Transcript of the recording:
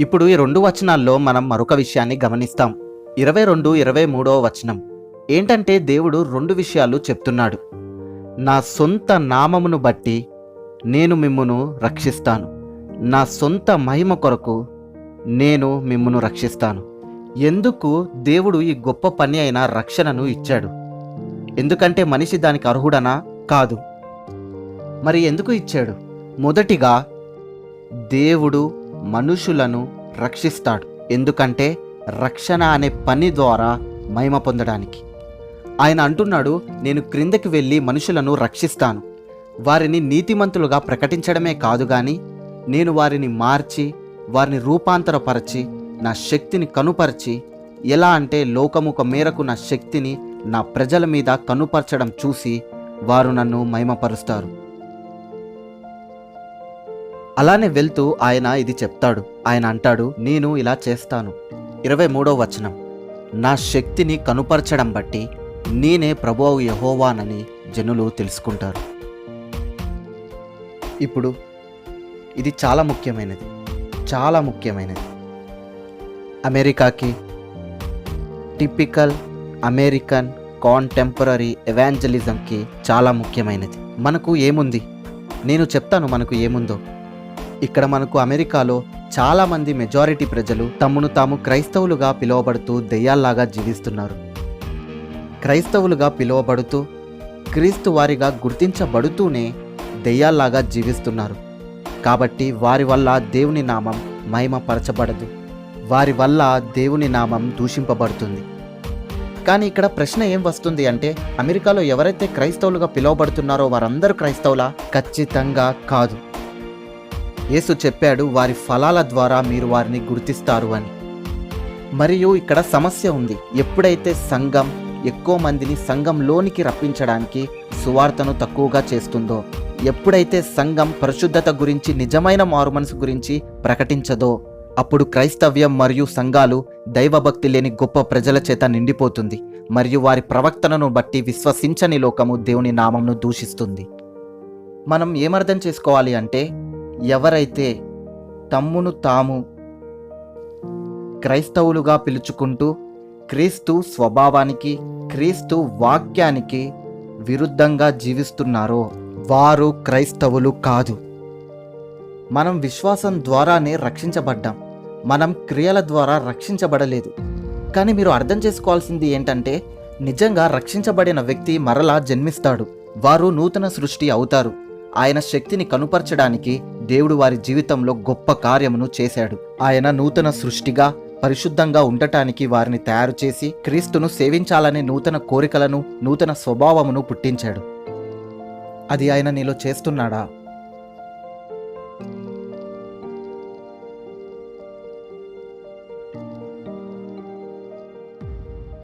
ఇప్పుడు ఈ రెండు వచనాల్లో మనం మరొక విషయాన్ని గమనిస్తాం. ఇరవై రెండు ఇరవై మూడవ వచనం. ఏంటంటే దేవుడు రెండు విషయాలు చెప్తున్నాడు. నా సొంత నామమును బట్టి నేను మిమ్మును రక్షిస్తాను. నా సొంత మహిమ కొరకు నేను మిమ్మును రక్షిస్తాను. ఎందుకు దేవుడు ఈ గొప్ప పని అయిన రక్షణను ఇచ్చాడు? ఎందుకంటే మనిషి దానికి అర్హుడనా? కాదు. మరి ఎందుకు ఇచ్చాడు? మొదటిగా దేవుడు మనుషులను రక్షిస్తాడు. ఎందుకంటే రక్షణ అనే పని ద్వారా మహిమ పొందడానికి. ఆయన అంటున్నాడు నేను క్రిందకి వెళ్ళి మనుషులను రక్షిస్తాను. వారిని నీతిమంతులుగా ప్రకటించడమే కాదు కానీ నేను వారిని మార్చి వారిని రూపాంతరపరచి నా శక్తిని కనుపరిచి ఎలా అంటే లోకముక మేరకు నా శక్తిని నా ప్రజల మీద కనుపరచడం చూసి వారు నన్ను మహిమపరుస్తారు. అలానే వెళ్తూ ఆయన ఇది చెప్తాడు. ఆయన అంటాడు నేను ఇలా చేస్తాను. ఇరవై మూడో వచనం. నా శక్తిని కనుపరచడం బట్టి నేనే ప్రభువు యహోవానని జనులు తెలుసుకుంటారు. ఇప్పుడు ఇది చాలా ముఖ్యమైనది. చాలా ముఖ్యమైనది. అమెరికాకి టిపికల్ అమెరికన్ కాంటెంపరీ ఎవాంజలిజంకి చాలా ముఖ్యమైనది. మనకు ఏముంది? నేను చెప్తాను మనకు ఏముందో. ఇక్కడ మనకు అమెరికాలో చాలామంది మెజారిటీ ప్రజలు తమను తాము క్రైస్తవులుగా పిలువబడుతూ దెయ్యాల్లాగా జీవిస్తున్నారు. క్రైస్తవులుగా పిలువబడుతూ క్రీస్తు వారిగా గుర్తించబడుతూనే దెయ్యాల్లాగా జీవిస్తున్నారు. కాబట్టి వారి వల్ల దేవుని నామం మహిమపరచబడదు. వారి వల్ల దేవుని నామం దూషింపబడుతుంది. కానీ ఇక్కడ ప్రశ్న ఏం వస్తుంది అంటే అమెరికాలో ఎవరైతే క్రైస్తవులుగా పిలువబడుతున్నారో వారందరూ క్రైస్తవులా? ఖచ్చితంగా కాదు. యేసు చెప్పాడు వారి ఫలాల ద్వారా మీరు వారిని గుర్తిస్తారు అని. మరియు ఇక్కడ సమస్య ఉంది. ఎప్పుడైతే సంఘం ఎక్కువ మందిని సంఘంలోనికి రప్పించడానికి సువార్తను తక్కువగా చేస్తుందో ఎప్పుడైతే సంఘం పరిశుద్ధత గురించి నిజమైన మారుమనసు గురించి ప్రకటించదో అప్పుడు క్రైస్తవ్యం మరియు సంఘాలు దైవభక్తి లేని గొప్ప ప్రజల చేత నిండిపోతుంది మరియు వారి ప్రవక్తనను బట్టి విశ్వసించని లోకము దేవుని నామంను దూషిస్తుంది. మనం ఏమర్థం చేసుకోవాలి అంటే ఎవరైతే తమ్మును తాము క్రైస్తవులుగా పిలుచుకుంటూ క్రీస్తు స్వభావానికి క్రీస్తు వాక్యానికి విరుద్ధంగా జీవిస్తున్నారో వారు క్రైస్తవులు కాదు. మనం విశ్వాసం ద్వారానే రక్షించబడ్డాం. మనం క్రియల ద్వారా రక్షించబడలేదు. కానీ మీరు అర్థం చేసుకోవాల్సింది ఏంటంటే నిజంగా రక్షించబడిన వ్యక్తి మరలా జన్మిస్తాడు. వారు నూతన సృష్టి అవుతారు. ఆయన శక్తిని కనుపరచడానికి దేవుడు వారి జీవితంలో గొప్ప కార్యమును చేశాడు. ఆయన నూతన సృష్టిగా పరిశుద్ధంగా ఉండటానికి వారిని తయారు చేసి క్రీస్తును సేవించాలనే నూతన కోరికలను నూతన స్వభావమును పుట్టించాడు. అది ఆయన నీలో చేస్తున్నాడా?